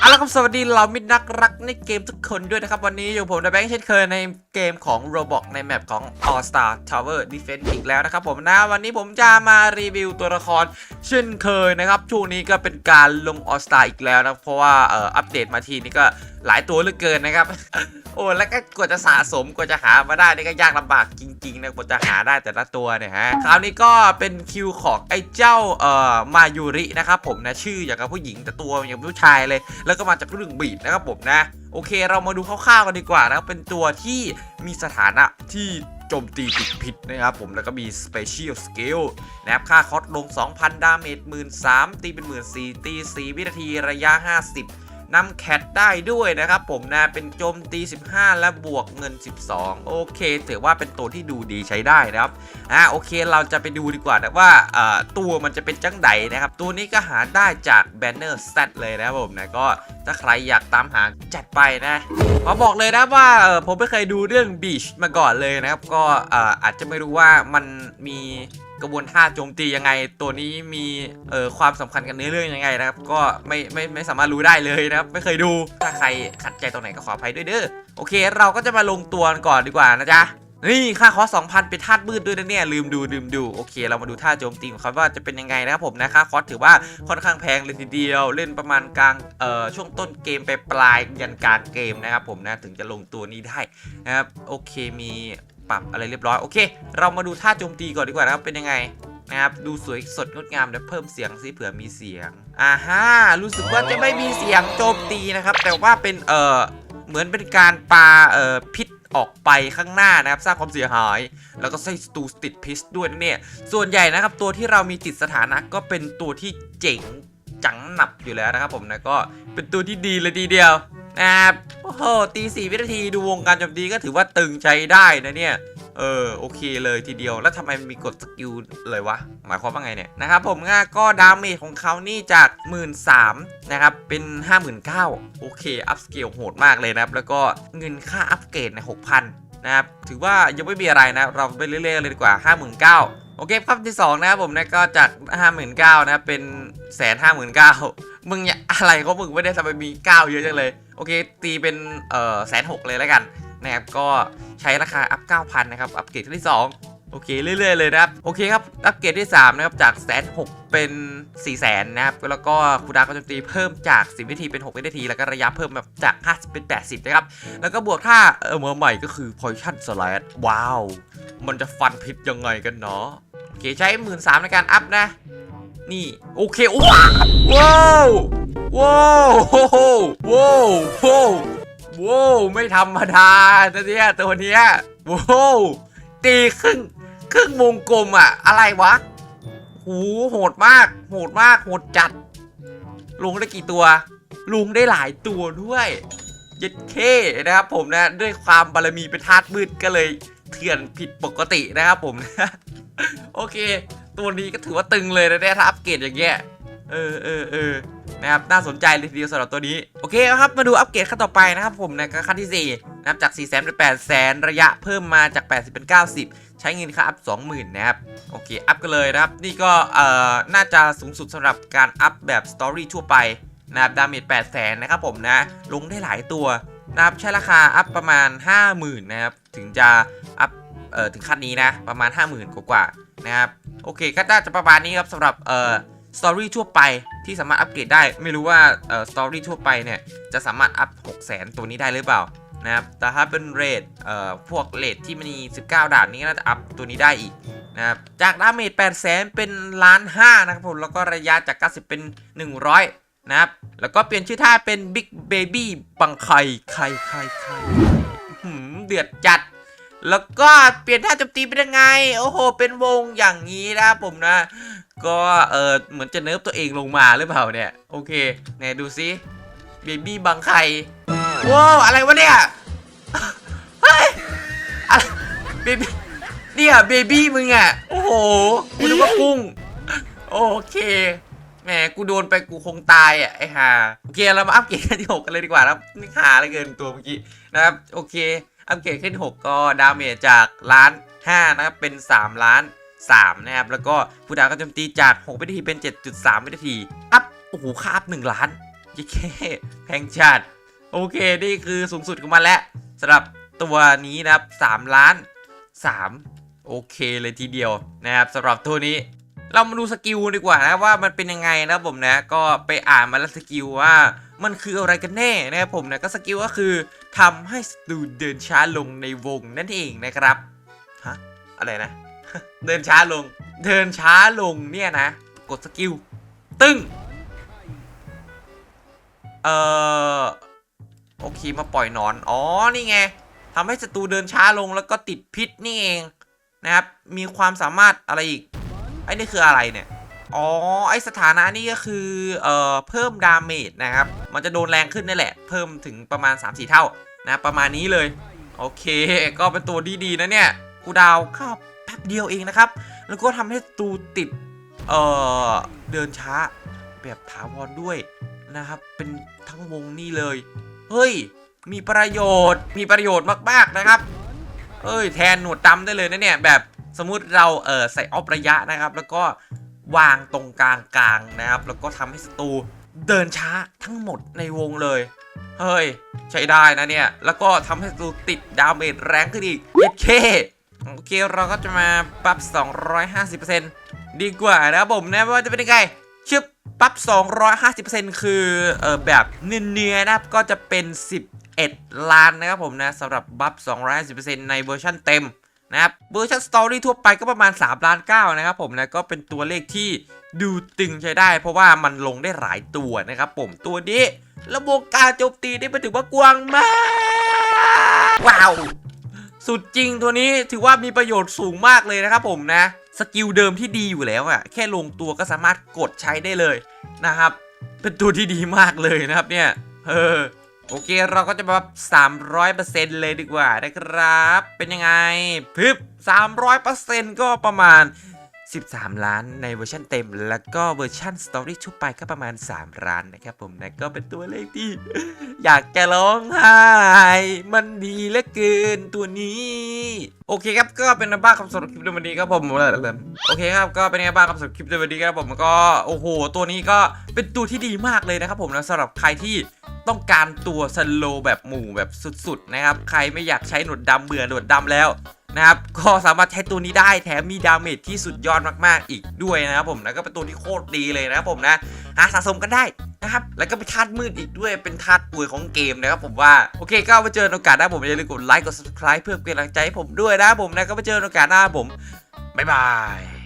เอาละครับสวัสดีเรามิตรนักรักในเกมทุกคนด้วยนะครับ วันนี้อยู่ผมในแบงค์เช่นเคยในเกมของ Roblox ในแมปของ All Star Tower Defense อีกแล้วนะครับผมนะวันนี้ผมจะมารีวิวตัวละคร เช่นเคยนะครับ ช่วงนี้ก็เป็นการลง All Star อีกแล้วนะ เพราะว่าเอ่ออัปเดตมาทีนี้ก็หลายตัวเหลือเกินนะครับ โอ้แล้วก็กว่าจะสะสมกว่าจะหามาได้นี่ก็ยากลำบากจริงๆนะกว่าจะหาได้แต่ละตัวเนี่ยฮะคราวนี้ก็เป็นคิวของไอ้เจ้าเอ่อมายูรินะครับผมนะชื่ออย่างกับผู้หญิงแต่ตัวอย่างผู้ชายเลย แล้วก็มาจากเรื่องบีดนะครับผมนะโอเค เรามาดูคร่าวๆกันดีกว่านะครับเป็นตัวที่มีสถานะที่โจมตีติดพิษนะครับผมแล้วก็มี Special Skill นะครับค่าคอสลง 2,000 ดาเมจ13,000ตีเป็น 14,000ตี 4 วินาทีระยะ 50 นำแคทได้ด้วยนะครับผมนะเป็นโจมตี 15 และบวกเงิน 12 โอเค ถือว่าเป็นตัวที่ดูดีใช้ได้นะครับอ่าโอเคเราจะไปดูดีกว่านะว่าตัวมันจะเป็นจังไดนะครับ ตัวนี้ก็หาได้จากแบนเนอร์ส t เลยนะครับผมนะก็ถ้าใครอยากตามหาจัดไปนะขอบอกเลยนะว่าเออผมไม่เคยดูเรื่องบีชมาก่อนเลยนะครับ ก็อาจจะไม่รู้ว่ามันมี กระบวนท่าโจมตียังไง ตัวนี้มีเอ่อความสำคัญกับเนื้อเรื่องยังไงนะครับ ก็ไม่ไม่ไม่สามารถรู้ได้เลยนะครับ ไม่เคยดูถ้าใครขัดใจตรงไหนก็ขออภัยด้วยเด้อโอเค เราก็จะมาลงตัวกันก่อนดีกว่านะจ๊ะนี่ค่าคอส2,000เป็นธาตุมืดด้วยนะเนี่ย ลืมดูลืมดู โอเค เรามาดูท่าโจมตีของเขาว่าจะเป็นยังไงนะครับผมนะค่าคอสถือว่าค่อนข้างแพงเลยทีเดียวเล่นประมาณกลางเอ่อช่วงต้นเกมไปปลายยันกลางเกมนะครับผมนะถึงจะลงตัวนี้ได้นะครับโอเคมี ปรับอะไรเรียบร้อยโอเค เรามาดูท่าโจมตีก่อนดีกว่านะครับเป็นยังไงนะครับดูสวยสดงดงามเดี๋ยวเพิ่มเสียงสิเผื่อมีเสียงอ่าฮะรู้สึกว่าจะไม่มีเสียงโจมตีนะครับ แต่ว่าเป็นเอ่อเหมือนเป็นการปาเอ่อพิษออกไปข้างหน้านะครับสร้างความเสียหาย แล้วก็ใส่สตูติดพิษด้วยนะเนี่ยส่วนใหญ่นะครับตัวที่เรามีติดสถานะก็เป็นตัวที่เจ๋งจังหนับอยู่แล้วนะครับผมนะก็เป็นตัวที่ดีเลยทีเดียว นะครับโอ้โหตีสี่วินาทีดูวงการจมตีก็ถือว่าตึงใช้ได้นะเนี่ย เออโอเคเลยทีเดียวแล้วทำไมมันมีกดสกิลเลยวะ หมายความว่าไงเนี่ยนะครับผมงาก็ดาเมจของเขานี่จาก 1 3ื่นนะครับ เป็น 59,000โอเค อัพสเกลโหดมากเลยนะครับ แล้วก็เงินค่าอัปเกรดใน6,000 นะครับ ถือว่ายังไม่มีอะไรนะ เราไปเรื่อยๆเลยดีกว่า 59,000 โอเคครับที่ 2 นะครับผมนะก็จาก59,000นะครับเป็นแสนห้าหมื่นเก้ามึงเนี่ยอะไรก็มึงไม่ได้ทำไมมี 9 เยอะจังเลย โอเค ตีเป็นเอ่อแสนหกเลยแล้วกันนะครับก็ใช้ราคาอัพ 9,000 นะครับ อัปเกรดที่ 2 โอเคเรื่อยๆเลยนะครับ โอเคครับ อัปเกรดที่ 3 นะครับ จากแสนหเป็น4 0 0 0 0นนะครับ แล้วก็คูดาวการโจมตีเพิ่มจาก 10 วินาทีเป็น 6 วินาที แล้วก็ระยะเพิ่มแบบจาก 50 เป็น 80 นะครับ แล้วก็บวกท่าเออเมื่อใหม่ก็คือ Poison Slash ว้าว มันจะฟันพิษยังไงกันเนาะ เคใช้1 3ื่นสามในการอัพนะ นี่ โอเคว้าวว้าวว้าวว้าวว้าวว้าวไม่ธรรมดาตัวเนี้ยตัวเนี้ยว้าวตีครึ่งครึ่งวงกลมอะอะไรวะหูโหดมาก โหดมาก โหดจัด ลุงได้กี่ตัว ลุงได้หลายตัวด้วยยัดเคนะครับผมนะ ด้วยความบารมีเป็นธาตุมืดก็เลยเถื่อนผิดปกตินะครับผม โอเค ตัวนี้ก็ถือว่าตึงเลยนะเนี่ยถ้าอัปเกรดอย่างเงี้ยเออเออเออนะครับน่าสนใจเลยทีเดียวสำหรับตัวนี้ โอเคครับมาดูอัปเกรดขั้นต่อไปนะครับผมนะขั้นที่ 4 นะครับจาก 4 0 0 0 0เป็น8 0 0 0 0ระยะเพิ่มมาจาก 80 เป็น 90 ใช้เงินค่าอัพ 20,000 นะครับ โอเค อัพกันเลยนะครับ นี่ก็เอ่อน่าจะสูงสุดสำหรับการอัพแบบสตอรี่ทั่วไปนะครับดาเมจ8 0 0 0 0นะครับผมนะ ลงได้หลายตัวนะครับใช้ราคาอัพประมาณ 50,000 นะครับ ถึงจะอัพ เอ่อถึงขั้นนี้นะ ประมาณ 50,000 กว่าๆนะครับโอเคก็น่าจะประมาณนี้ครับสำหรับเอ่อสตอรี่ทั่วไปที่สามารถอัปเกรดได้ ไม่รู้ว่าเอ่อสตอรี่ทั่วไปเนี่ยจะสามารถอัพ 6 0 0 0 0ตัวนี้ได้หรือเปล่านะครับแต่ถ้าเป็นเรทเอ่อพวกเรทที่มันมี19 ด่านนี้ก็น่าจะอัพตัวนี้ได้อีกนะครับจากดาเมจ8 0 0 0 0เป็นล้านห้านะครับผมแล้วก็ระยะจาก 90 เป็น 100 นะครับ แล้วก็เปลี่ยนชื่อท่าเป็น Big Baby บังไข่ไข่ไข่ไข่หืมเดือดจัด แล้วก็เปลี่ยนท่าโจมตีเป็นยังไง โอ้โห เป็นวงอย่างนี้นะผมนะ ก็เออเหมือนจะเนิร์ฟตัวเองลงมาหรือเปล่าเนี่ย โอเคไหนดูซิเบบี้บังไข่ว้าวอะไรวะเนี่ยเฮ้ยอะไรเบบี้เนี่ยเบบี้มึงอะ โอ้โหกูนึกว่ากุ้ง โอเคแหมกูโดนไปกูคงตายอะไอ้ห่าโอเคเรามาอัปเกรดที่หกกันเลยดีกว่าครับนี่หาอะไรเกินตัวเมื่อกี้นะครับ โอเค อัปเกรดขึ้น 6 ก็ดาเมจจากล้าน5นะครับเป็น 3 ล้าน 3 นะครับ แล้วก็ผู้ดาวก็โจมตีจาก6วินาทีเป็น 7.3วินาที อัพ โอ้โหคาอัพ1ล้านยิ่แค่แพงจัด โอเค นี่คือสูงสุดของมันแล้วสำหรับตัวนี้นะครับ 3 ล้าน 3 โอเคเลยทีเดียวนะครับสำหรับตัวนี้เรามาดูสกิลดีกว่านะว่ามันเป็นยังไงนะครับผมนะ ก็ไปอ่านมาแล้วสกิลว่า มันคืออะไรกันแน่นะครับผมนะก็สกิลก็คือทำให้ศัตรูเดินช้าลงในวงนั่นเองนะครับฮะอะไรนะ เดินช้าลง เดินช้าลงเนี่ยนะ กดสกิลตึ้งเอ่อโอเคมาปล่อยนอน อ๋อ นี่ไงทำให้ศัตรูเดินช้าลงแล้วก็ติดพิษนี่เองนะครับ มีความสามารถอะไรอีก ไอ้นี่คืออะไรเนี่ย อ๋อ ไอสถานะนี่ก็คือ เอ่อ เพิ่มดาเมจนะครับ มันจะโดนแรงขึ้นนั่แหละ เพิ่มถึงประมาณ 3-4 เท่านะ ประมาณนี้เลย โอเค ก็เป็นตัวดีๆนะเนี่ย กูดาวข้าแป๊บเดียวเองนะครับ แล้วก็ทำให้ตูติด เอ่อ เดินช้า แบบถาวรด้วยนะครับ เป็นทั้งวงนี่เลย เฮ้ย มีประโยชน์ มีประโยชน์มากๆนะครับเอ้ย แทนหนวดดำได้เลยนะเนี่ย แบบสมมุติเราเออใส่ออฟระยะนะครับ แล้วก็ วางตรงกลางกลางนะครับ แล้วก็ทำให้ศัตรูเดินช้าทั้งหมดในวงเลย เฮ้ย ใช้ได้นะเนี่ย แล้วก็ทำให้ศัตรูติดดาเมจแรงขึ้นอีกเย็ดเคโอเคเราก็จะมาปรับ 250%ดีกว่านะครับผมนะว่าจะเป็นยังไงชึบปรับ250%คือเออแบบเนื้อๆนะครับก็จะเป็น 11 ล้านนะครับผมนะสำหรับบัฟ 250%ในเวอร์ชันเต็ม นะครับเวอร์ชันสตอรี่ทั่วไปก็ประมาณ 3 ล้าน9นะครับผมนะก็เป็นตัวเลขที่ดูตึงใช้ได้ เพราะว่ามันลงได้หลายตัวนะครับผมตัวนี้ระบบการโจมตีได้ไปถึงว่ากว้างมากว้าวสุดจริงตัวนี้ถือว่ามีประโยชน์สูงมากเลยนะครับผมนะสกิลเดิมที่ดีอยู่แล้วอะแค่ลงตัวก็สามารถกดใช้ได้เลยนะครับ เป็นตัวที่ดีมากเลยนะครับเนี่ยเออ โอเคเราก็จะมา300%เปอร์เซ็นเลยดีกว่านะครับ เป็นยังไงพึบ300%ก็ประมาณ 13 ล้านในเวอร์ชันเต็ม แล้วก็เวอร์ชันสตอรี่ชุบไปก็ประมาณ 3 ล้านนะครับผมนะก็เป็นตัวเลขที่ อยากจะร้องไห้ มันดีเหลือเกินตัวนี้ โอเคครับก็เป็นบ้าคำสรับคลิปในวันนี้ครับผมโอเคครับก็เป็นไงบ้างครับสำหรับคลิปในวันนี้ครับผมก็โอ้โห ตัวนี้ก็เป็นตัวที่ดีมากเลยนะครับผมนะสำหรับใครที่ ต้องการตัวสโลแบบหมู่แบบสุดๆนะครับ ใครไม่อยากใช้หนวดดำเบื่อหนวดดำแล้วนะครับ ก็สามารถใช้ตัวนี้ได้แถมมีดาเมจที่สุดยอดมากๆอีกด้วยนะครับผมแล้วก็เป็นตัวที่โคตรดีเลยนะครับผมนะหาสะสมกันได้นะครับ แล้วก็เป็นธาตุมืดอีกด้วย เป็นธาตุป่วยของเกมนะครับผมว่า โอเค ก็เอาเจอโอกาสหน้าผมอย่าลืมกดไลค์ กด subscribe เพื่อเป็นกำลังใจให้ผมด้วยนะครับผมนะ ก็ไปเจอโอกาสหน้าผม บ๊ายบาย